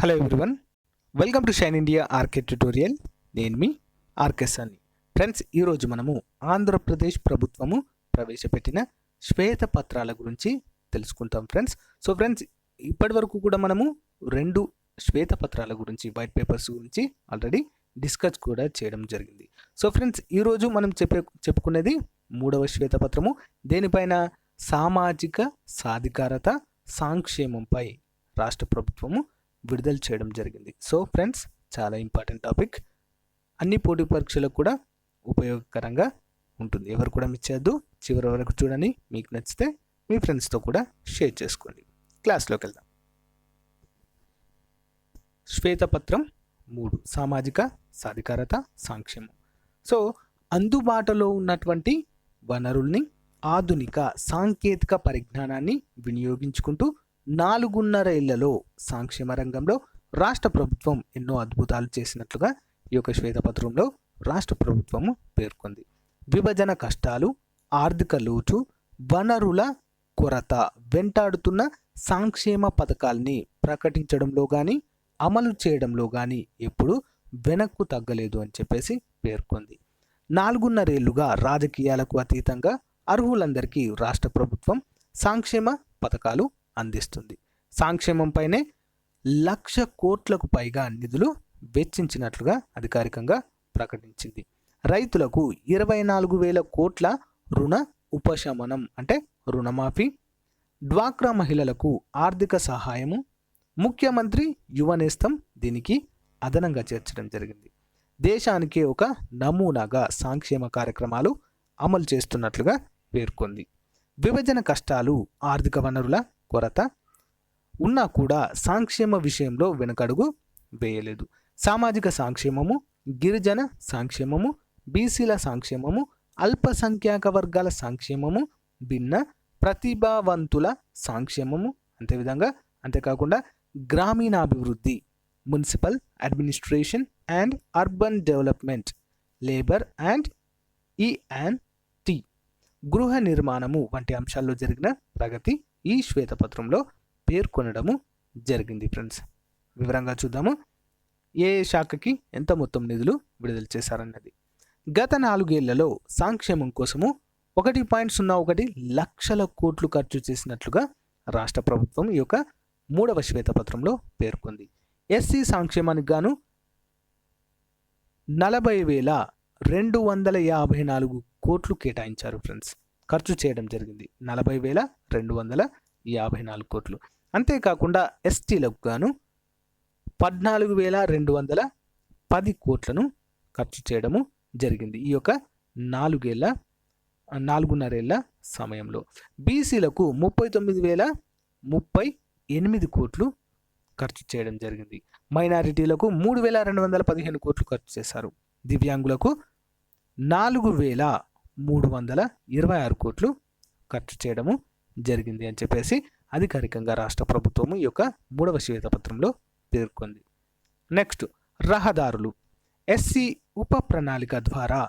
Hello everyone welcome to shine India R K tutorial నేను మీ RK సాని friends ఈరోజు మనము ఆంధ్రప్రదేశ్ ప్రభుత్వము ప్రవేశపెట్టిన శ్వేత పత్రాల గురించి తెలుసుకుంటాం ఫ్రెండ్స్ సో ఫ్రెండ్స్ ఇప్పటి వరకు కూడా మనము రెండు శ్వేత పత్రాల గురించి వైట్ పేపర్స్ గురించి ఆల్రెడీ డిస్కస్ కూడా చేయడం జరిగింది. సో ఫ్రెండ్స్ ఈరోజు మనం చెప్పే చెప్పుకునేది మూడవ శ్వేతపత్రము దేనిపైన? సామాజిక సాధికారత సాంక్షేమంపై రాష్ట్ర ప్రభుత్వము విడుదల చేయడం జరిగింది. సో ఫ్రెండ్స్ చాలా ఇంపార్టెంట్ టాపిక్. అన్ని పోటీ పరీక్షలకు కూడా ఉపయోగకరంగా ఉంటుంది. ఎవరు కూడా మిస్ చేయొద్దు. చివరి వరకు చూడని మీకు నచ్చితే మీ ఫ్రెండ్స్తో కూడా షేర్ చేసుకోండి. క్లాస్లోకి వెళ్దాం. శ్వేతపత్రం మూడు. సామాజిక సాధికారత సంక్షేమం సో అందుబాటులో ఉన్నటువంటి వనరుల్ని ఆధునిక సాంకేతిక పరిజ్ఞానాన్ని వినియోగించుకుంటూ నాలుగున్నర ఏళ్ళలో సంక్షేమ రంగంలో రాష్ట్ర ప్రభుత్వం ఎన్నో అద్భుతాలు చేసినట్లుగా ఈ యొక్క శ్వేతపత్రంలో రాష్ట్ర ప్రభుత్వము పేర్కొంది. విభజన కష్టాలు ఆర్థిక లోటు వనరుల కొరత వెంటాడుతున్న సంక్షేమ పథకాల్ని ప్రకటించడంలో కానీ అమలు చేయడంలో కానీ ఎప్పుడు వెనక్కు తగ్గలేదు అని చెప్పేసి పేర్కొంది. నాలుగున్నరేళ్ళుగా రాజకీయాలకు అతీతంగా అర్హులందరికీ రాష్ట్ర ప్రభుత్వం సంక్షేమ పథకాలు అందిస్తుంది. సంక్షేమంపైనే లక్ష కోట్లకు పైగా నిధులు వెచ్చించినట్లుగా అధికారికంగా ప్రకటించింది. రైతులకు ఇరవై నాలుగు వేల కోట్ల రుణ ఉపశమనం అంటే రుణమాఫీ డ్వాక్రా మహిళలకు ఆర్థిక సహాయము ముఖ్యమంత్రి యువనేస్తం దీనికి అదనంగా చేర్చడం జరిగింది. దేశానికి ఒక నమూనాగా సంక్షేమ కార్యక్రమాలు అమలు చేస్తున్నట్లుగా పేర్కొంది. విభజన కష్టాలు ఆర్థిక వనరుల కొరత ఉన్నా కూడా సంక్షేమ విషయంలో వెనకడుగు వేయలేదు. సామాజిక సంక్షేమము గిరిజన సంక్షేమము బీసీల సంక్షేమము అల్పసంఖ్యాక వర్గాల సంక్షేమము భిన్న ప్రతిభావంతుల సంక్షేమము అంతేవిధంగా అంతేకాకుండా గ్రామీణాభివృద్ధి municipal administration and urban development labour and E and T గృహ నిర్మాణము వంటి అంశాల్లో జరిగిన ప్రగతి ఈ శ్వేతపత్రంలో పేర్కొనడము జరిగింది ఫ్రెండ్స్ వివరంగా చూద్దాము. ఏ శాఖకి ఎంత మొత్తం నిధులు విడుదల చేశారన్నది. గత నాలుగేళ్ళలో సంక్షేమం కోసము ఒకటి పాయింట్ సున్నా ఒకటి లక్షల కోట్లు ఖర్చు చేసినట్లుగా రాష్ట్ర ప్రభుత్వం ఈ యొక్క మూడవ శ్వేతపత్రంలో పేర్కొంది. ఎస్సీ సంక్షేమానికి గాను నలభై వేల రెండు వందల యాభై నాలుగు కోట్లు కేటాయించారు ఫ్రెండ్స్ ఖర్చు చేయడం జరిగింది. నలభై వేల రెండు వందల యాభై నాలుగు కోట్లు. అంతేకాకుండా ఎస్టీలకు గాను పద్నాలుగు వేల రెండు వందల పది కోట్లను ఖర్చు చేయడము జరిగింది. ఈ యొక్క నాలుగేళ్ళ నాలుగున్నరేళ్ళ సమయంలో. బీసీలకు ముప్పై తొమ్మిది వేల ముప్పై ఎనిమిది కోట్లు ఖర్చు చేయడం జరిగింది. మైనారిటీలకు మూడు వేల రెండు వందల పదిహేను కోట్లు ఖర్చు చేశారు. దివ్యాంగులకు నాలుగు వేల మూడు వందల ఇరవై ఆరు కోట్లు ఖర్చు చేయడము జరిగింది అని చెప్పేసి అధికారికంగా రాష్ట్ర ప్రభుత్వము ఈ యొక్క మూడవ శ్వేతపత్రంలో పేర్కొంది. నెక్స్ట్ రహదారులు. ఎస్సీ ఉప ప్రణాళిక ద్వారా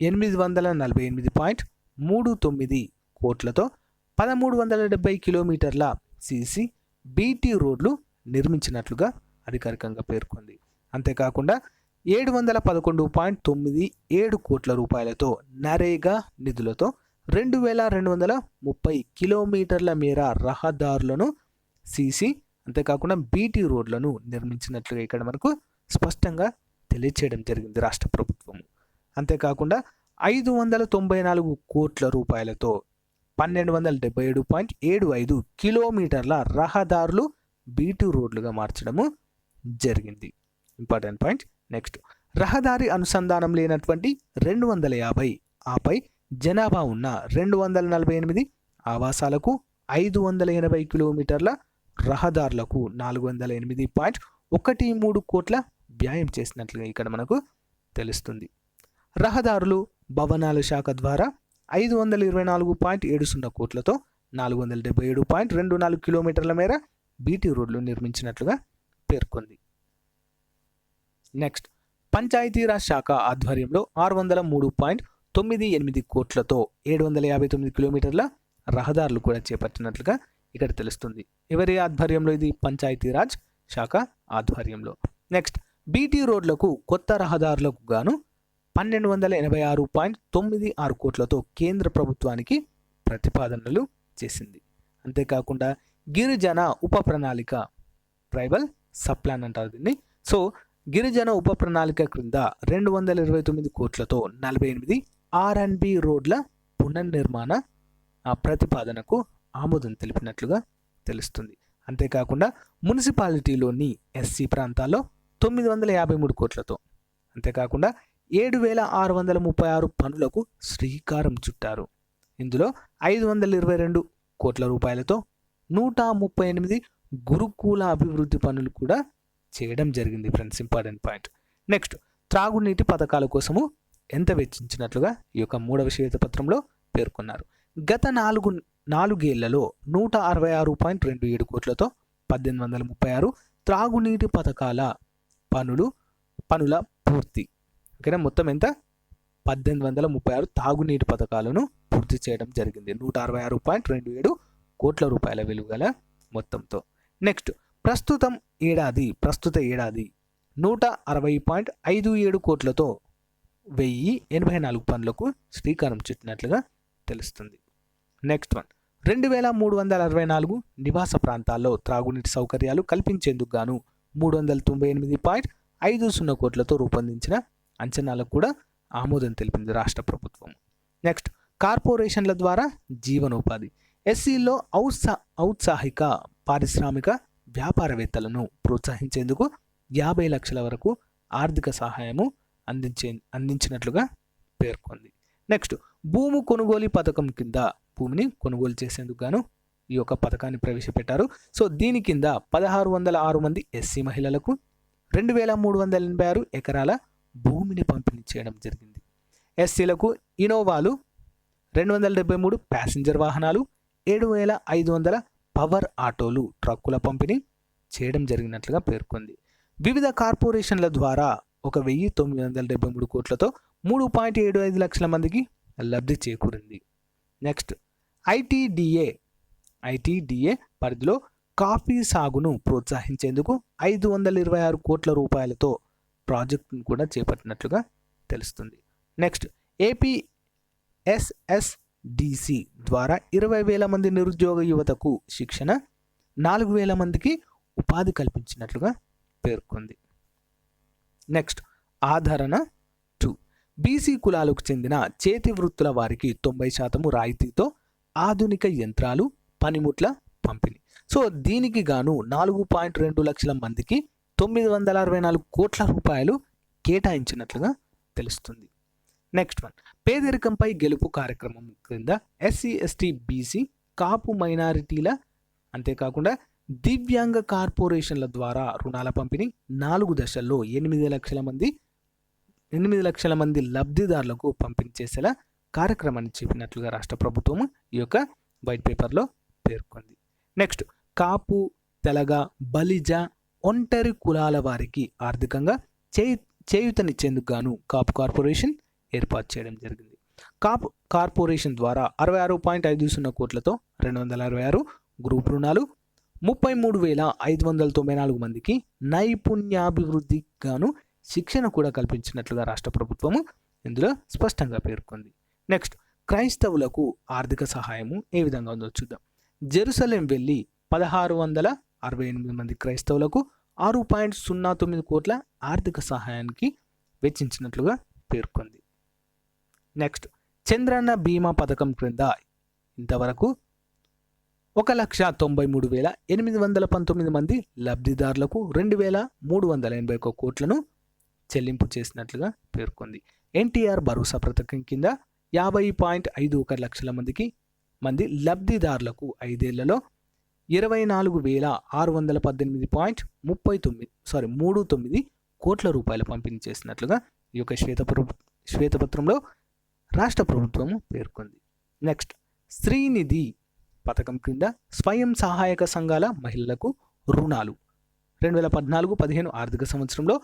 ఎనిమిది వందల నలభై ఎనిమిది పాయింట్ మూడు తొమ్మిది కోట్లతో పదమూడు వందల డెబ్బై కిలోమీటర్ల సిసి బీటీ రోడ్లు నిర్మించినట్లుగా అధికారికంగా పేర్కొంది. అంతేకాకుండా ఏడు వందల పదకొండు పాయింట్ తొమ్మిది ఏడు కోట్ల రూపాయలతో నరేగా నిధులతో రెండు వేల రెండు వందల ముప్పై కిలోమీటర్ల మేర రహదారులను సీసీ అంతేకాకుండా బీటీ రోడ్లను నిర్మించినట్లుగా ఇక్కడ మనకు స్పష్టంగా తెలియచేయడం జరిగింది రాష్ట్ర ప్రభుత్వం అంతేకాకుండా ఐదు వందల తొంభై నాలుగు కోట్ల రూపాయలతో పన్నెండు వందల డెబ్బై ఏడు పాయింట్ ఏడు ఐదు కిలోమీటర్ల రహదారులు బీటీ రోడ్లుగా మార్చడము జరిగింది. Important point next. రహదారి అనుసంధానం లేనటువంటి రెండు వందల యాభై. ఆపై జనాభా ఉన్న రెండు వందల నలభై ఎనిమిది ఆవాసాలకు ఐదు వందల ఎనభై కిలోమీటర్ల రహదారులకు నాలుగు వందల ఎనిమిది పాయింట్ ఒకటి మూడు కోట్ల వ్యాయం చేసినట్లుగా ఇక్కడ మనకు తెలుస్తుంది. రహదారులు భవనాల శాఖ ద్వారా ఐదు వందల ఇరవై నాలుగు పాయింట్ ఏడు సున్నా కోట్లతో నాలుగు వందల డెబ్బై ఏడు పాయింట్ రెండు నాలుగు కిలోమీటర్ల మేర బీటీ రోడ్లు నిర్మించినట్లుగా పేర్కొంది. నెక్స్ట్ పంచాయతీరాజ్ శాఖ ఆధ్వర్యంలో ఆరు వందల మూడు పాయింట్ తొమ్మిది ఎనిమిది కోట్లతో ఏడు వందల యాభై తొమ్మిది కిలోమీటర్ల రహదారులు కూడా చేపట్టినట్లుగా ఇక్కడ తెలుస్తుంది. ఎవరి ఆధ్వర్యంలో ఇది? పంచాయతీరాజ్ శాఖ ఆధ్వర్యంలో. నెక్స్ట్ బీటీ రోడ్లకు కొత్త రహదారులకు గాను పన్నెండు వందల ఎనభై ఆరు పాయింట్ తొమ్మిది ఆరు కోట్లతో కేంద్ర ప్రభుత్వానికి ప్రతిపాదనలు చేసింది. అంతేకాకుండా గిరిజన ఉప ప్రణాళిక ట్రైబల్ సబ్ ప్లాన్ అంటారు దీన్ని. సో గిరిజన ఉప ప్రణాళిక క్రింద రెండు వందల ఇరవై తొమ్మిది కోట్లతో నలభై ఎనిమిది ఆర్ రోడ్ల పునర్నిర్మాణ ప్రతిపాదనకు ఆమోదం తెలిపినట్లుగా తెలుస్తుంది. అంతేకాకుండా మున్సిపాలిటీలోని ఎస్సీ ప్రాంతాల్లో తొమ్మిది వందల యాభై మూడు కోట్లతో అంతేకాకుండా ఏడు వేల ఆరు వందల ముప్పై ఆరు పనులకు శ్రీకారం చుట్టారు. ఇందులో ఐదు వందల ఇరవై రెండు కోట్ల రూపాయలతో నూట ముప్పై ఎనిమిది గురుకుల అభివృద్ధి పనులు కూడా చేయడం జరిగింది ఫ్రెండ్స్ ఇంపార్టెంట్ పాయింట్. నెక్స్ట్ త్రాగునీటి పథకాల కోసము ఎంత వెచ్చించినట్లుగా ఈ యొక్క మూడవ శ్వేతపత్రంలో పేర్కొన్నారు. గత నాలుగు నాలుగేళ్ళలో నూట అరవై ఆరు పాయింట్ రెండు ఏడు కోట్లతో పద్దెనిమిది వందల ముప్పై ఆరు త్రాగునీటి పథకాల పనులు పనుల పూర్తి. ఓకేనా? మొత్తం ఎంత? పద్దెనిమిది వందల ముప్పై ఆరు తాగునీటి పథకాలను పూర్తి చేయడం జరిగింది. నూట అరవై ఆరు పాయింట్ రెండు ఏడు కోట్ల రూపాయల విలువ గల మొత్తంతో. నెక్స్ట్ ప్రస్తుతం ఏడాది ప్రస్తుత ఏడాది నూట అరవై పాయింట్ ఐదు ఏడు కోట్లతో వెయ్యి ఎనభై నాలుగు పనులకు శ్రీకారం చుట్టినట్లుగా తెలుస్తుంది. Next one. రెండు వేల మూడు వందల అరవై నాలుగు నివాస ప్రాంతాల్లో త్రాగునీటి సౌకర్యాలు కల్పించేందుకు గాను మూడు వందల తొంభై ఎనిమిది పాయింట్ ఐదు సున్నా కోట్లతో రూపొందించిన అంచనాలకు కూడా ఆమోదం తెలిపింది రాష్ట్ర ప్రభుత్వం. నెక్స్ట్. కార్పొరేషన్ల ద్వారా జీవనోపాధి. ఎస్సీలో ఔత్సా ఔత్సాహిక పారిశ్రామిక వ్యాపారవేత్తలను ప్రోత్సహించేందుకు యాభై లక్షల వరకు ఆర్థిక సహాయము అందించే అందించినట్లుగా పేర్కొంది. నెక్స్ట్ భూము కొనుగోలు పథకం కింద భూమిని కొనుగోలు చేసేందుకు గాను ఈ యొక్క పథకాన్ని ప్రవేశపెట్టారు. సో దీని కింద పదహారు వందల ఆరు మంది ఎస్సీ మహిళలకు రెండు వేల మూడు వందల ఎనభై ఆరు ఎకరాల భూమిని పంపిణీ చేయడం జరిగింది. ఎస్సీలకు ఇనోవాలు రెండు వందల డెబ్బై మూడు ప్యాసింజర్ వాహనాలు ఏడు వేల ఐదు వందల పవర్ ఆటోలు ట్రక్కుల పంపిణీ చేయడం జరిగినట్లుగా పేర్కొంది. వివిధ కార్పొరేషన్ల ద్వారా ఒక వెయ్యి తొమ్మిది వందల డెబ్బై మూడు కోట్లతో మూడు పాయింట్ ఏడు ఐదు లక్షల మందికి లబ్ధి చేకూరింది. Next I T D A I T D A పరిధిలో కాఫీ సాగును ప్రోత్సహించేందుకు ఐదు వందల ఇరవై ఆరు కోట్ల రూపాయలతో ప్రాజెక్టును కూడా చేపట్టినట్లుగా తెలుస్తుంది. నెక్స్ట్ ఏపీ డిసి ద్వారా ఇరవై వేల మంది నిరుద్యోగ యువతకు శిక్షణ నాలుగు వేల మందికి ఉపాధి కల్పించినట్లుగా పేర్కొంది. నెక్స్ట్ ఆదరణ టూ. బీసీ కులాలకు చెందిన చేతి వృత్తుల వారికి తొంభై శాతము రాయితీతో ఆధునిక యంత్రాలు పనిముట్ల పంపిణీ. సో దీనికి గాను నాలుగు పాయింట్ రెండు లక్షల మందికి తొమ్మిది వందల అరవై నాలుగు కోట్ల రూపాయలు కేటాయించినట్లుగా తెలుస్తుంది. నెక్స్ట్ వన్ పేదరికంపై గెలుపు కార్యక్రమం క్రింద ఎస్సీ ఎస్టీ బీసీ కాపు మైనారిటీల అంతేకాకుండా దివ్యాంగ కార్పొరేషన్ల ద్వారా రుణాల పంపిణీ నాలుగు దశల్లో ఎనిమిది లక్షల మంది ఎనిమిది లక్షల మంది లబ్ధిదారులకు పంపిణీ చేసేలా కార్యక్రమాన్ని చెప్పినట్లుగా రాష్ట్ర ప్రభుత్వం ఈ యొక్క వైట్ పేపర్లో పేర్కొంది. నెక్స్ట్ కాపు తెలగ బలిజ ఒంటరి కులాల వారికి ఆర్థికంగా చేయి చేయుతనిచ్చేందుకు గాను కాపు కార్పొరేషన్ ఏర్పాటు చేయడం జరిగింది. కాప్ కార్పొరేషన్ ద్వారా అరవై ఆరు పాయింట్ ఐదు సున్నా కోట్లతో రెండు వందల అరవై ఆరు గ్రూప్ రుణాలు ముప్పై మూడు వేల ఐదు వందల తొంభై నాలుగు మందికి నైపుణ్యాభివృద్ధి గాను శిక్షణ కూడా కల్పించినట్లుగా రాష్ట్ర ప్రభుత్వము ఇందులో స్పష్టంగా పేర్కొంది. నెక్స్ట్ క్రైస్తవులకు ఆర్థిక సహాయము ఏ విధంగా ఉందో చూద్దాం. జెరూసలేం వెళ్ళి పదహారు వందల అరవై ఎనిమిది మంది క్రైస్తవులకు ఆరు పాయింట్ సున్నా తొమ్మిది కోట్ల ఆర్థిక సహాయానికి వెచ్చించినట్లుగా పేర్కొంది. నెక్స్ట్ చంద్రన్న బీమా పథకం క్రింద ఇంతవరకు ఒక లక్ష తొంభై మూడు వేల ఎనిమిది వందల పంతొమ్మిది మంది లబ్ధిదారులకు రెండు వేల మూడు వందల ఎనభై ఒక్క కోట్లను చెల్లింపు చేసినట్లుగా పేర్కొంది. ఎన్టీఆర్ భరోసా పథకం కింద యాభై పాయింట్ ఐదు ఒక లక్షల మందికి మంది లబ్ధిదారులకు ఐదేళ్ళలో ఇరవై నాలుగు వేల ఆరు వందల పద్దెనిమిది పాయింట్ ముప్పై తొమ్మిది సారీ మూడు తొమ్మిది కోట్ల రూపాయలు పంపిణీ చేసినట్లుగా ఈ యొక్క శ్వేతపత్ర శ్వేతపత్రంలో రాష్ట్ర ప్రభుత్వం పేర్కొంది. నెక్స్ట్ శ్రీనిధి పథకం కింద స్వయం సహాయక సంఘాల మహిళలకు రుణాలు. రెండు వేల పద్నాలుగు పదిహేను ఆర్థిక సంవత్సరంలో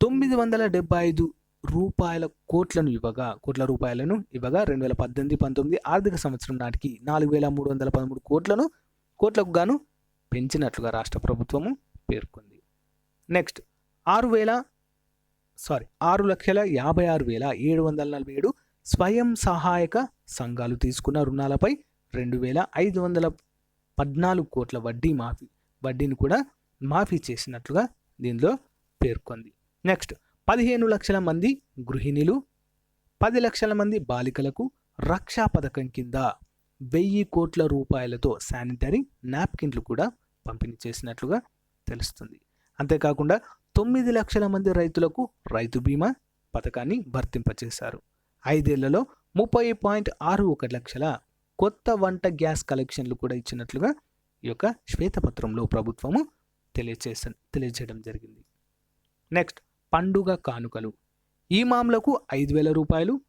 తొమ్మిది వందల డెబ్బై ఐదు రూపాయల కోట్లను ఇవ్వగా కోట్ల రూపాయలను ఇవ్వగా రెండు వేల పద్దెనిమిది పంతొమ్మిది ఆర్థిక సంవత్సరం నాటికి నాలుగు వేల మూడు వందల పదమూడు కోట్లను కోట్లకు గాను పెంచినట్లుగా రాష్ట్ర ప్రభుత్వము పేర్కొంది. నెక్స్ట్ ఆరు వేల సారీ ఆరు లక్షల యాభై ఆరు వేల ఏడు వందల నలభై ఏడు స్వయం సహాయక సంఘాలు తీసుకున్న రుణాలపై రెండు వేల ఐదు వందల పద్నాలుగు కోట్ల వడ్డీ మాఫీ వడ్డీని కూడా మాఫీ చేసినట్లుగా దీనిలో పేర్కొంది. నెక్స్ట్ పదిహేను లక్షల మంది గృహిణులు పది లక్షల మంది బాలికలకు రక్షా పథకం కింద వెయ్యి కోట్ల రూపాయలతో శానిటరీ నాప్కిన్లు కూడా పంపిణీ చేసినట్లుగా తెలుస్తుంది. అంతేకాకుండా తొమ్మిది లక్షల మంది రైతులకు రైతు బీమా పథకాన్ని వర్తింపచేశారు. ఐదేళ్ళలో ముప్పై పాయింట్ ఆరు ఒక లక్షల కొత్త వంట గ్యాస్ కలెక్షన్లు కూడా ఇచ్చినట్లుగా ఈ యొక్క శ్వేతపత్రంలో ప్రభుత్వము తెలియచేస తెలియజేయడం జరిగింది. నెక్స్ట్ పండుగ కానుకలు. ఈమాంలకు ఐదు వేల రూపాయలు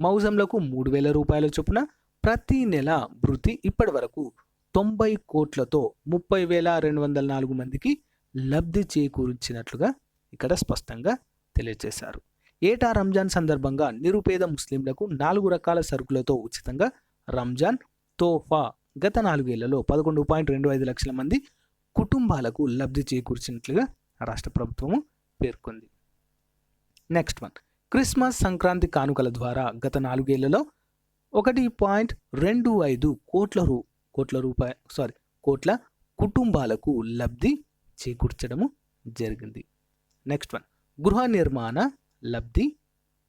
మౌజంలకు మూడు వేల రూపాయల చొప్పున ప్రతి నెల భృతి ఇప్పటి వరకు తొంభై కోట్లతో ముప్పై వేల రెండు వందల నాలుగు మందికి లబ్ధి చేకూర్చినట్లుగా ఇక్కడ స్పష్టంగా తెలియజేశారు. ఏటా రంజాన్ సందర్భంగా నిరుపేద ముస్లింలకు నాలుగు రకాల సరుకులతో ఉచితంగా రంజాన్ తోఫా గత నాలుగేళ్ళలో పదకొండు పాయింట్ రెండు ఐదు లక్షల మంది కుటుంబాలకు లబ్ధి చేకూర్చినట్లుగా రాష్ట్ర ప్రభుత్వము పేర్కొంది. Next one. క్రిస్మస్ సంక్రాంతి కానుకల ద్వారా గత నాలుగేళ్ళలో ఒకటి పాయింట్ రెండు ఐదు కోట్ల రూ కోట్ల రూపాయ సారీ కోట్ల కుటుంబాలకు లబ్ధి చేకూర్చడము జరిగింది. నెక్స్ట్ వన్ గృహ నిర్మాణ లబ్ధి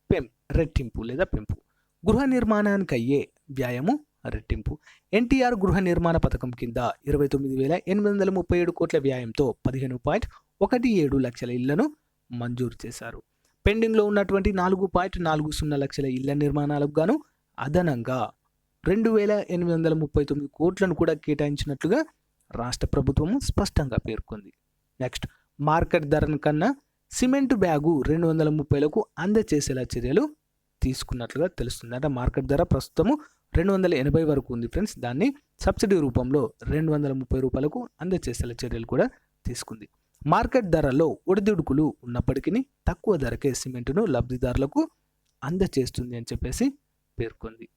పెం రెట్టింపు లేదా పెంపు. గృహ నిర్మాణానికి అయ్యే వ్యాయము రెట్టింపు. ఎన్టీఆర్ గృహ నిర్మాణ పథకం కింద ఇరవై తొమ్మిది వేల ఎనిమిది వందల ముప్పై ఏడు కోట్ల వ్యాయంతో పదిహేను పాయింట్ ఒకటి ఏడు లక్షల ఇళ్ళను మంజూరు చేశారు. పెండింగ్లో ఉన్నటువంటి నాలుగు పాయింట్ నాలుగు సున్నా లక్షల ఇళ్ళ నిర్మాణాలకు గాను అదనంగా రెండు వేల ఎనిమిది వందల ముప్పై తొమ్మిది కోట్లను కూడా కేటాయించినట్లుగా రాష్ట్ర ప్రభుత్వము స్పష్టంగా పేర్కొంది. నెక్స్ట్ మార్కెట్ ధరను కన్నా సిమెంట్ బ్యాగు రెండు వందల ముప్పైలకు అందచేసేలా చర్యలు తీసుకున్నట్లుగా తెలుస్తుంది. అంటే మార్కెట్ ధర ప్రస్తుతము రెండు వందల ఎనభై వరకు ఉంది ఫ్రెండ్స్. దాన్ని సబ్సిడీ రూపంలో రెండు వందల ముప్పై రూపాయలకు అందచేసేలా చర్యలు కూడా తీసుకుంది. మార్కెట్ ధరలో ఒడిదుడుకులు ఉన్నప్పటికీ తక్కువ ధరకే సిమెంటును లబ్ధిదారులకు అందచేస్తుంది అని చెప్పేసి పేర్కొంది.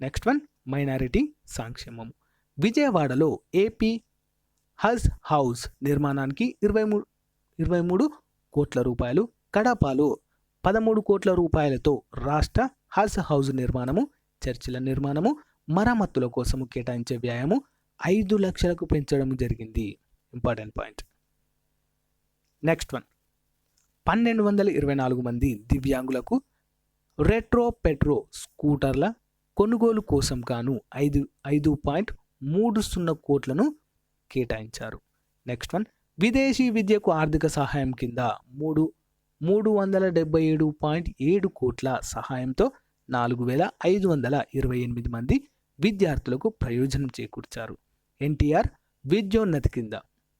నెక్స్ట్ వన్ మైనారిటీ సంక్షేమం విజయవాడలో ఏపీ హజ్ హౌస్ నిర్మాణానికి ఇరవై మూడు ఇరవై మూడు కోట్ల రూపాయలు కడపలో పదమూడు కోట్ల రూపాయలతో రాష్ట్ర హజ్ హౌస్ నిర్మాణము చర్చిల నిర్మాణము మరమ్మతుల కోసము కేటాయించే వ్యాయము ఐదు లక్షలకు పెంచడం జరిగింది. Important point. Next one. పన్నెండు వందల ఇరవై నాలుగు మంది దివ్యాంగులకు రెట్రో పెట్రో స్కూటర్ల కొనుగోలు కోసం గాను ఐదు ఐదు పాయింట్ మూడు సున్నా కోట్లను కేటాయించారు. నెక్స్ట్ వన్ విదేశీ విద్యకు ఆర్థిక సహాయం కింద మూడు మూడు వందల డెబ్బై ఏడు పాయింట్ ఏడు కోట్ల సహాయంతో నాలుగు వేల ఐదు వందల ఇరవై ఎనిమిది మంది విద్యార్థులకు ప్రయోజనం చేకూర్చారు. ఎన్టీఆర్ విద్యోన్నతి కింద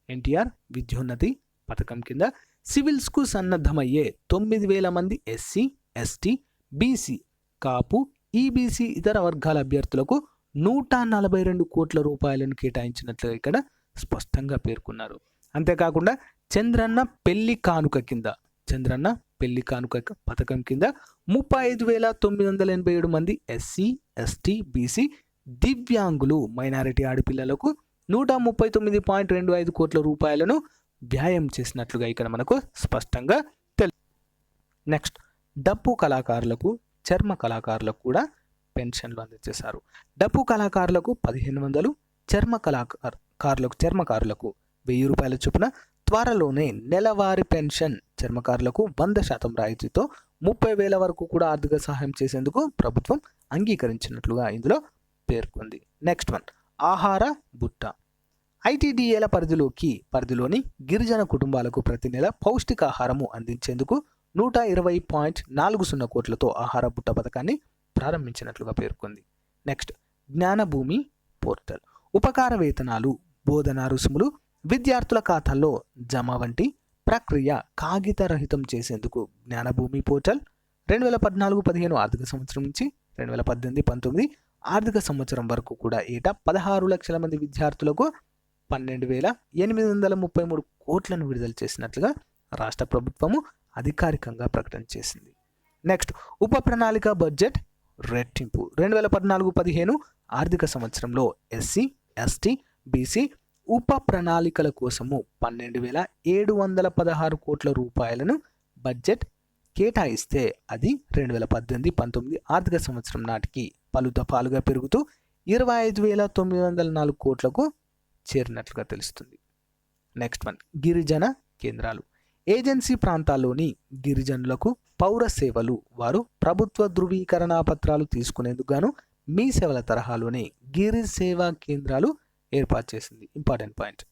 ఎన్టీఆర్ విద్యోన్నతి పథకం కింద సివిల్స్కు సన్నద్ధమయ్యే తొమ్మిది వేల మంది S C S T B C Kapu E B C ఇతర వర్గాల అభ్యర్థులకు నూట నలభై రెండు కోట్ల రూపాయలను కేటాయించినట్లుగా ఇక్కడ స్పష్టంగా పేర్కొన్నారు. అంతేకాకుండా చంద్రన్న పెళ్ళి కానుక కింద చంద్రన్న పెళ్ళి కానుక పథకం కింద ముప్పై ఐదు వేల తొమ్మిది వందల ఎనభై ఏడు మంది S C S T B C దివ్యాంగులు మైనారిటీ ఆడపిల్లలకు నూట ముప్పై తొమ్మిది పాయింట్ రెండు ఐదు కోట్ల రూపాయలను వ్యాయం చేసినట్లుగా ఇక్కడ మనకు స్పష్టంగా తెలు నెక్స్ట్ డప్పు కళాకారులకు చర్మ కళాకారులకు కూడా పెన్షన్లు అందజేశారు డప్పు కళాకారులకు పదిహేను వందలు చర్మ కళాకారులకు చర్మకారులకు వెయ్యి రూపాయల చొప్పున త్వరలోనే నెలవారీ పెన్షన్. చర్మకారులకు వంద శాతం రాయితీతో ముప్పై వేల వరకు కూడా ఆర్థిక సహాయం చేసేందుకు ప్రభుత్వం అంగీకరించినట్లుగా ఇందులో పేర్కొంది. నెక్స్ట్ వన్ ఆహార బుట్ట. ఐటీడీఏల పరిధిలోకి పరిధిలోని గిరిజన కుటుంబాలకు ప్రతి నెల పౌష్టికాహారము అందించేందుకు నూట ఇరవై పాయింట్ నాలుగు సున్నా కోట్లతో ఆహార బుట్ట పథకాన్ని ప్రారంభించినట్లుగా పేర్కొంది. Next Jnanabhumi portal. ఉపకార వేతనాలు బోధనా రుసుములు విద్యార్థుల ఖాతాల్లో జమ వంటి ప్రక్రియ కాగితరహితం చేసేందుకు జ్ఞానభూమి పోర్టల్. రెండు వేల పద్నాలుగు పదిహేను ఆర్థిక సంవత్సరం నుంచి రెండు వేల పద్దెనిమిది పంతొమ్మిది ఆర్థిక సంవత్సరం వరకు కూడా ఏటా పదహారు లక్షల మంది విద్యార్థులకు పన్నెండు వేల ఎనిమిది వందల ముప్పై మూడు కోట్లను విడుదల చేసినట్లుగా రాష్ట్ర ప్రభుత్వము అధికారికంగా ప్రకటన చేసింది. నెక్స్ట్ ఉప ప్రణాళిక బడ్జెట్ రెట్టింపు. రెండు వేల పద్నాలుగు పదిహేను ఆర్థిక సంవత్సరంలో ఎస్సీ ఎస్టీ బీసీ ఉప ప్రణాళికల కోసము పన్నెండు వేల ఏడు వందల పదహారు కోట్ల రూపాయలను బడ్జెట్ కేటాయిస్తే అది రెండు వేల పద్దెనిమిది పంతొమ్మిది ఆర్థిక సంవత్సరం నాటికి పలు దఫాలుగా పెరుగుతూ ఇరవై ఐదు వేల తొమ్మిది వందల నాలుగు కోట్లకు చేరినట్లుగా తెలుస్తుంది. నెక్స్ట్ వన్ గిరిజన కేంద్రాలు. ఏజెన్సీ ప్రాంతాల్లోని గిరిజనులకు పౌర సేవలు వారు ప్రభుత్వ ధృవీకరణ పత్రాలు తీసుకునేందుకు గాను మీ సేవల తరహాలోనే గిరి సేవా కేంద్రాలు ఏర్పాటు చేసింది. Important point.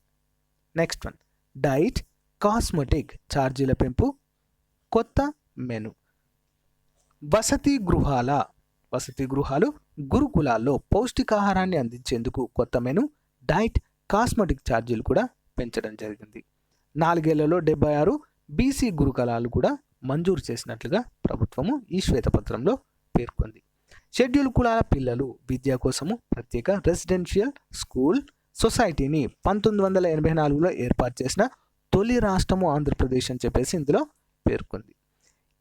Next one. Diet cosmetic ఛార్జీల పెంపు కొత్త మెను. వసతి గృహాల వసతి గృహాలు గురుకులాల్లో పౌష్టికాహారాన్ని అందించేందుకు కొత్త మెను డైట్ కాస్మెటిక్ ఛార్జీలు కూడా పెంచడం జరిగింది. నాలుగేళ్ళలో డెబ్బై ఆరు బీసీ గురుకులాలు కూడా మంజూరు చేసినట్లుగా ప్రభుత్వము ఈ శ్వేతపత్రంలో పేర్కొంది. షెడ్యూల్ కులాల పిల్లలు విద్య కోసము ప్రత్యేక రెసిడెన్షియల్ స్కూల్ సొసైటీని పంతొమ్మిది వందల ఎనభై నాలుగులో ఏర్పాటు చేసిన తొలి రాష్ట్రము ఆంధ్రప్రదేశ్ అని చెప్పేసి ఇందులో పేర్కొంది.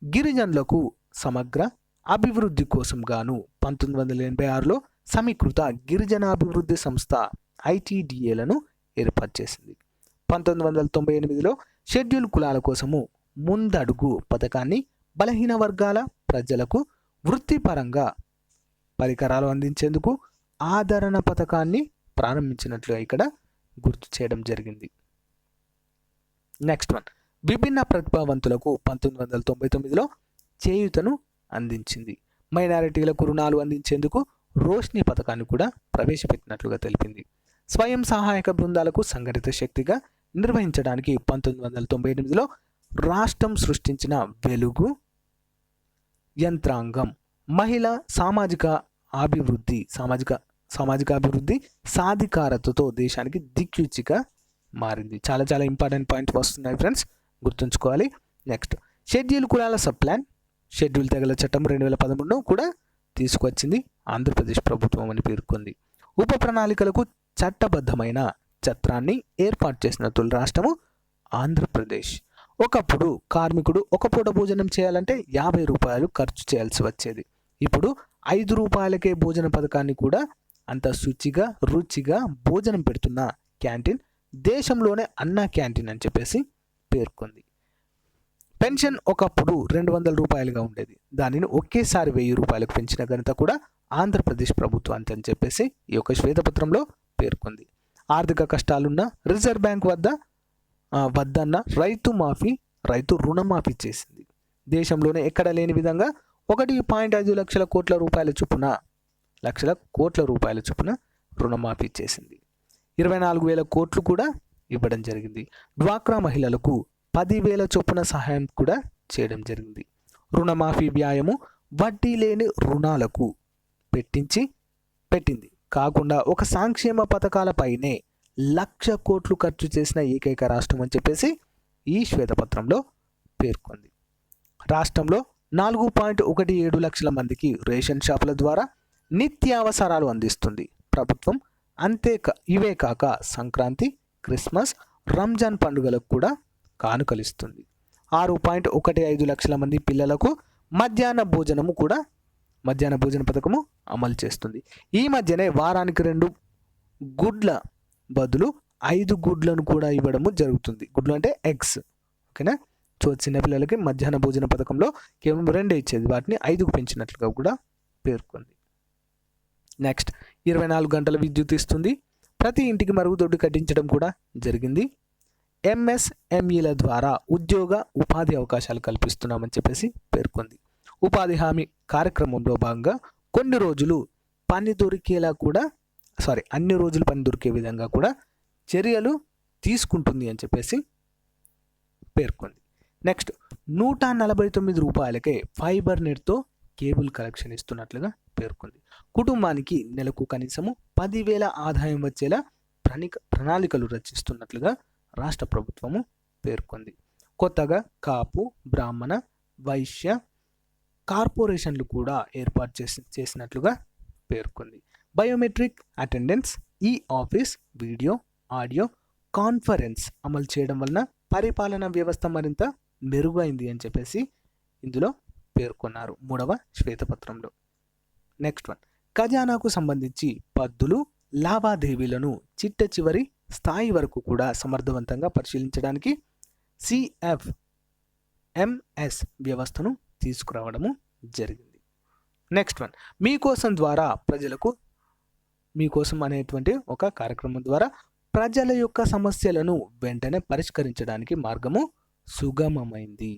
గిరిజనులకు సమగ్ర అభివృద్ధి కోసం గాను పంతొమ్మిది వందల ఎనభై ఆరులో సమీకృత గిరిజనాభివృద్ధి సంస్థ ఐటీడీఏలను ఏర్పాటు చేసింది. పంతొమ్మిది వందల తొంభై ఎనిమిదిలో షెడ్యూల్ కులాల కోసము ముందడుగు పథకాన్ని బలహీన వర్గాల ప్రజలకు వృత్తిపరంగా పరికరాలు అందించేందుకు ఆదరణ పథకాన్ని ప్రారంభించినట్లుగా ఇక్కడ గుర్తు చేయడం జరిగింది. Next one. విభిన్న ప్రతిభావంతులకు పంతొమ్మిది వందల తొంభై తొమ్మిదిలో చేయూతను అందించింది. మైనారిటీలకు రుణాలు అందించేందుకు రోష్ని పథకాన్ని కూడా ప్రవేశపెట్టినట్లుగా తెలిపింది. స్వయం సహాయక బృందాలకు సంఘటిత శక్తిగా నిర్వహించడానికి పంతొమ్మిది వందల తొంభై ఎనిమిదిలో రాష్ట్రం సృష్టించిన వెలుగు యంత్రాంగం. మహిళ సామాజిక అభివృద్ధి సామాజిక సామాజిక అభివృద్ధి సాధికారతతో దేశానికి దిక్సూచిగా మారింది. చాలా చాలా ఇంపార్టెంట్ పాయింట్స్ వస్తున్నాయి ఫ్రెండ్స్. గుర్తుంచుకోవాలి. నెక్స్ట్ షెడ్యూల్ కులాల సబ్ ప్లాన్. షెడ్యూల్ తెగల చట్టం రెండు వేల పదమూడును కూడా తీసుకొచ్చింది ఆంధ్రప్రదేశ్ ప్రభుత్వం అని పేర్కొంది. ఉప ప్రణాళికలకు చట్టబద్ధమైన ఛత్రాన్ని ఏర్పాటు చేసిన తొలి రాష్ట్రము ఆంధ్రప్రదేశ్. ఒకప్పుడు కార్మికుడు ఒక పూట భోజనం చేయాలంటే యాభై రూపాయలు ఖర్చు చేయాల్సి వచ్చేది. ఇప్పుడు ఐదు రూపాయలకే భోజన పథకాన్ని కూడా అంత శుచిగా రుచిగా భోజనం పెడుతున్న క్యాంటీన్ దేశంలోనే అన్నా క్యాంటీన్ అని చెప్పేసి పేర్కొంది. పెన్షన్ ఒకప్పుడు రెండు వందల రూపాయలుగా ఉండేది. దానిని ఒకేసారి వెయ్యి రూపాయలకు పెంచిన ఘనత కూడా ఆంధ్రప్రదేశ్ ప్రభుత్వానికి అని చెప్పేసి ఈ యొక్క శ్వేతపత్రంలో పేర్కొంది. ఆర్థిక కష్టాలున్న రిజర్వ్ బ్యాంక్ వద్ద ఆ, వద్దన్న రైతు మాఫీ రైతు రుణమాఫీ చేసింది. దేశంలోనే ఎక్కడ లేని విధంగా ఒకటి పాయింట్ ఐదు లక్షల కోట్ల రూపాయల చొప్పున లక్షల కోట్ల రూపాయల చొప్పున రుణమాఫీ చేసింది. ఇరవై నాలుగు వేల కోట్లు కూడా ఇవ్వడం జరిగింది. డ్వాక్రా మహిళలకు పదివేల చొప్పున సహాయం కూడా చేయడం జరిగింది. రుణమాఫీ వ్యాయము వడ్డీ లేని రుణాలకు పెట్టించి పెట్టింది. కాకుండా ఒక సంక్షేమ పథకాలపైనే లక్ష కోట్లు ఖర్చు చేసిన ఏకైక రాష్ట్రం అని చెప్పేసి ఈ శ్వేతపత్రంలో పేర్కొంది. రాష్ట్రంలో నాలుగు పాయింట్ ఒకటి ఏడు లక్షల మందికి రేషన్ షాపుల ద్వారా నిత్యావసరాలు అందిస్తుంది. ప్రభుత్వం అంతే ఇవే కాక సంక్రాంతి క్రిస్మస్ రంజాన్ పండుగలకు కూడా కానుకలిస్తుంది. ఆరు పాయింట్ ఒకటి ఐదు లక్షల మంది పిల్లలకు మధ్యాహ్న భోజనము కూడా మధ్యాహ్న భోజన పథకము అమలు చేస్తుంది. ఈ మధ్యనే వారానికి రెండు గుడ్ల బదులు ఐదు గుడ్లను కూడా ఇవ్వడము జరుగుతుంది. గుడ్లు అంటే ఎగ్స్. ఓకేనా? సో చిన్నపిల్లలకి మధ్యాహ్న భోజన పథకంలో కేవలం రెండే ఇచ్చేది. వాటిని ఐదుకు పెంచినట్లుగా కూడా పేర్కొంది. నెక్స్ట్ ఇరవై నాలుగు గంటల విద్యుత్ ఇస్తుంది. ప్రతి ఇంటికి మరుగుదొడ్డు కట్టించడం కూడా జరిగింది. ఎంఎస్ఎంఈల ద్వారా ఉద్యోగ ఉపాధి అవకాశాలు కల్పిస్తున్నామని చెప్పేసి పేర్కొంది. ఉపాధి హామీ కార్యక్రమంలో భాగంగా కొన్ని రోజులు పని దొరికేలా కూడా సారీ అన్ని రోజులు పని దొరికే విధంగా కూడా చర్యలు తీసుకుంటుంది అని చెప్పేసి పేర్కొంది. నెక్స్ట్ నూట నలభై తొమ్మిది రూపాయలకే ఫైబర్ నెట్తో కేబుల్ కనెక్షన్ ఇస్తున్నట్లుగా పేర్కొంది. కుటుంబానికి నెలకు కనీసము పదివేల ఆదాయం వచ్చేలా ప్రణిక ప్రణాళికలు రచిస్తున్నట్లుగా రాష్ట్ర ప్రభుత్వము పేర్కొంది. కొత్తగా కాపు బ్రాహ్మణ వైశ్య కార్పొరేషన్లు కూడా ఏర్పాటు చేసి చేసినట్లుగా పేర్కొంది. Biometric attendance e office video audio conference అమలు చేయడం వలన పరిపాలన వ్యవస్థ మరింత మెరుగైంది అని చెప్పేసి ఇందులో పేర్కొన్నారు. మూడవ శ్వేతపత్రంలో. Next one. ఖజానాకు సంబంధించి పద్దులు లావాదేవీలను చిట్ట చివరి స్థాయి వరకు కూడా సమర్థవంతంగా పరిశీలించడానికి సిఎఫ్ ఎంఎస్ వ్యవస్థను తీసుకురావడము జరిగింది. నెక్స్ట్ వన్ మీకోసం ద్వారా ప్రజలకు మీకోసం అనేటువంటి ఒక కార్యక్రమం ద్వారా ప్రజల యొక్క సమస్యలను వెంటనే పరిష్కరించడానికి మార్గము సుగమమైంది.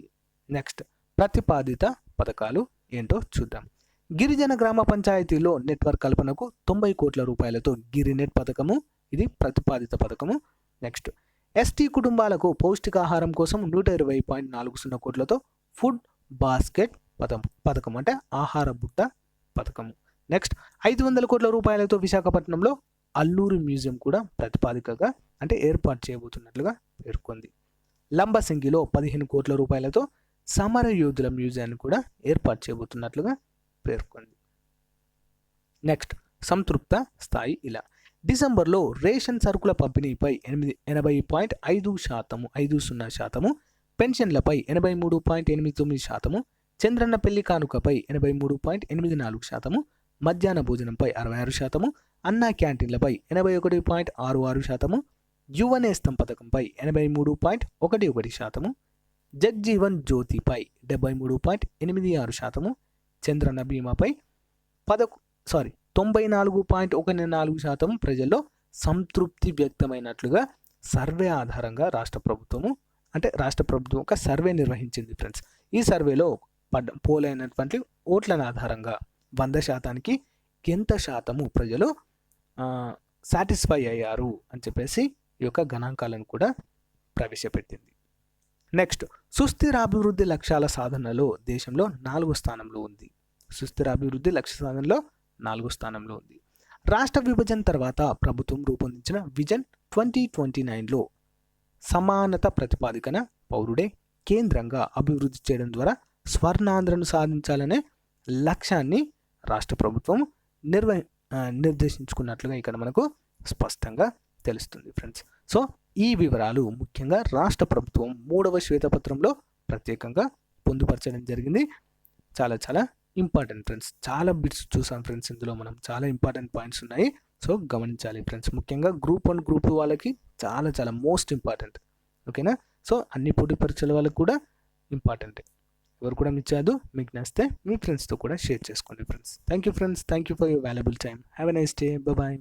నెక్స్ట్ ప్రతిపాదిత పథకాలు ఏంటో చూద్దాం. గిరిజన గ్రామ పంచాయతీలో నెట్వర్క్ కల్పనకు తొంభై కోట్ల రూపాయలతో గిరినెట్ పథకము ఇది ప్రతిపాదిత పథకము. నెక్స్ట్ ఎస్టీ కుటుంబాలకు పౌష్టికాహారం కోసం నూట ఇరవై పాయింట్ నాలుగు సున్నా కోట్లతో ఫుడ్ బాస్కెట్ పథకం పథకం అంటే ఆహార బుట్ట పథకము. నెక్స్ట్ ఐదు వందల కోట్ల రూపాయలతో విశాఖపట్నంలో అల్లూరి మ్యూజియం కూడా ప్రతిపాదికగా అంటే ఏర్పాటు చేయబోతున్నట్లుగా పేర్కొంది. లంబసింగిలో పదిహేను కోట్ల రూపాయలతో సమర యోధుల మ్యూజియాన్ని కూడా ఏర్పాటు చేయబోతున్నట్లుగా పేర్కొంది. నెక్స్ట్ సంతృప్త స్థాయి ఇలా. డిసెంబర్లో రేషన్ సరుకుల పంపిణీపై ఎనిమిది ఎనభై పాయింట్ ఐదు శాతము ఐదు సున్నా శాతము పెన్షన్లపై ఎనభై మూడు పాయింట్ ఎనిమిది తొమ్మిది శాతము చంద్రన్న పెళ్ళి కానుకపై ఎనభై మూడు పాయింట్ ఎనిమిది నాలుగు శాతము మధ్యాహ్న భోజనంపై అరవై ఆరు శాతము అన్నా క్యాంటీన్లపై ఎనభై ఒకటి పాయింట్ ఆరు ఆరు శాతము యువనేస్తం పథకంపై ఎనభై మూడు పాయింట్ ఒకటి ఒకటి శాతము జగ్జీవన్ జ్యోతిపై డెబ్బై మూడు పాయింట్ ఎనిమిది ఆరు శాతము చంద్రన్న బీమాపై పదకు సారీ తొంభై నాలుగు పాయింట్ ఒకటి నాలుగు శాతం ప్రజల్లో సంతృప్తి వ్యక్తమైనట్లుగా సర్వే ఆధారంగా రాష్ట్ర ప్రభుత్వము అంటే రాష్ట్ర ప్రభుత్వం ఒక సర్వే నిర్వహించింది ఫ్రెండ్స్. ఈ సర్వేలో పడ్డ పోలైనటువంటి ఓట్ల ఆధారంగా వంద శాతానికి ఎంత శాతము ప్రజలు సాటిస్ఫై అయ్యారు అని చెప్పేసి ఈ యొక్క గణాంకాలను కూడా ప్రవేశపెట్టింది. నెక్స్ట్ సుస్థిర అభివృద్ధి లక్ష్యాల సాధనలో దేశంలో నాలుగు స్థానంలో ఉంది. సుస్థిర అభివృద్ధి లక్ష్య సాధనలో నాలుగు స్థానంలో ఉంది. రాష్ట్ర విభజన తర్వాత ప్రభుత్వం రూపొందించిన విజన్ ట్వంటీ ట్వంటీ నైన్లో సమానత ప్రతిపాదికన పౌరుడే కేంద్రంగా అభివృద్ధి చేయడం ద్వారా స్వర్ణాంధ్రను సాధించాలనే లక్ష్యాన్ని రాష్ట్ర ప్రభుత్వం నిర్వ నిర్దేశించుకున్నట్లుగా ఇక్కడ మనకు స్పష్టంగా తెలుస్తుంది ఫ్రెండ్స్. సో ఈ వివరాలు ముఖ్యంగా రాష్ట్ర ప్రభుత్వం మూడవ శ్వేతపత్రంలో ప్రత్యేకంగా పొందుపరచడం జరిగింది. చాలా చాలా ఇంపార్టెంట్ ఫ్రెండ్స్. చాలా బిట్స్ చూసాం ఫ్రెండ్స్ ఇందులో మనం. చాలా ఇంపార్టెంట్ పాయింట్స్ ఉన్నాయి. సో గమనించాలి ఫ్రెండ్స్ ముఖ్యంగా గ్రూప్ వన్ గ్రూప్ టూ వాళ్ళకి చాలా చాలా మోస్ట్ ఇంపార్టెంట్ ఓకేనా? సో అన్ని పోటీ పరీక్షల వాళ్ళకి కూడా ఇంపార్టెంట్ ఎవరు కూడా మిస్ చేయదు మీకు నచ్చితే మీ ఫ్రెండ్స్తో కూడా షేర్ చేసుకోండి friends thank you friends thank you for your valuable time have a nice day bye